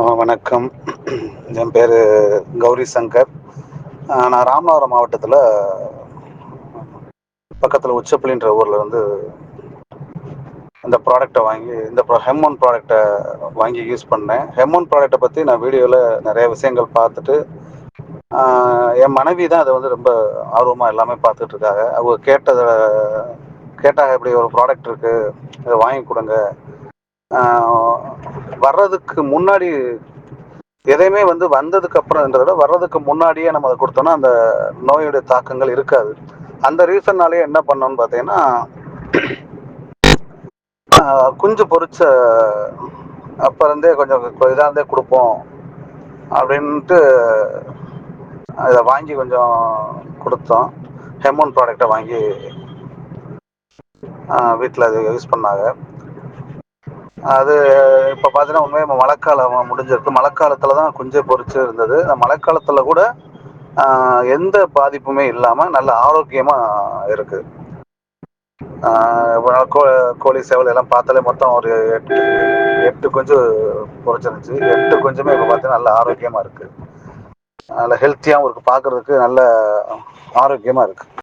ஆ வணக்கம். என் பேர் கௌரி சங்கர். நான் ராமநாதபுரம் மாவட்டத்தில் பக்கத்தில் உச்சப்பள்ளின்ற ஊரில் வந்து இந்த ப்ராடக்டை வாங்கி இந்த ஹெமோன் ப்ராடக்டை வாங்கி யூஸ் பண்ணேன். ஹெம்மன் ப்ராடக்டை பற்றி நான் வீடியோவில் நிறைய விஷயங்கள் பார்த்துட்டு என் மனைவி தான் அதை வந்து ரொம்ப ஆர்வமாக எல்லாமே பார்த்துட்டு இருக்காங்க. அவங்க கேட்டதை கேட்டாங்க இப்படி ஒரு ப்ராடக்ட் இருக்குது இதை வாங்கி கொடுங்க. வர்றதுக்கு முன்னாடி எதையுமே வந்து வந்ததுக்கு அப்புறம்ன்றத விட வர்றதுக்கு முன்னாடியே நம்ம அதை கொடுத்தோம்னா அந்த நோயுடைய தாக்கங்கள் இருக்காது. அந்த ரீசன்னாலேயே என்ன பண்ணோம்னு பார்த்தீங்கன்னா குஞ்சு பொரிச்ச அப்போ இருந்தே கொஞ்சம் இதாக இருந்தே கொடுப்போம் அப்படின்ட்டு இதை வாங்கி கொஞ்சம் கொடுத்தோம். ஹெமோன் ப்ராடக்டை வாங்கி வீட்டில் அது யூஸ் பண்ணாங்க. அது இப்போ பார்த்தீங்கன்னா உண்மையாக மழைக்காலம் முடிஞ்சிருக்கு. மழைக்காலத்தில் தான் குஞ்சு பொறிச்சு இருந்தது. அந்த மழைக்காலத்தில் கூட ஆஹ், எந்த பாதிப்புமே இல்லாமல் நல்ல ஆரோக்கியமாக இருக்குது கோ கோழி சேவல் எல்லாம் பார்த்தாலே மொத்தம் ஒரு எட்டு எட்டு குஞ்சு பொரிச்சிருந்துச்சு எட்டு குஞ்சுமே இப்போ பார்த்தீங்கன்னா நல்ல ஆரோக்கியமாக இருக்குது நல்ல ஹெல்த்தியாகவும் இருக்குது பார்க்குறதுக்கு நல்ல ஆரோக்கியமாக இருக்குது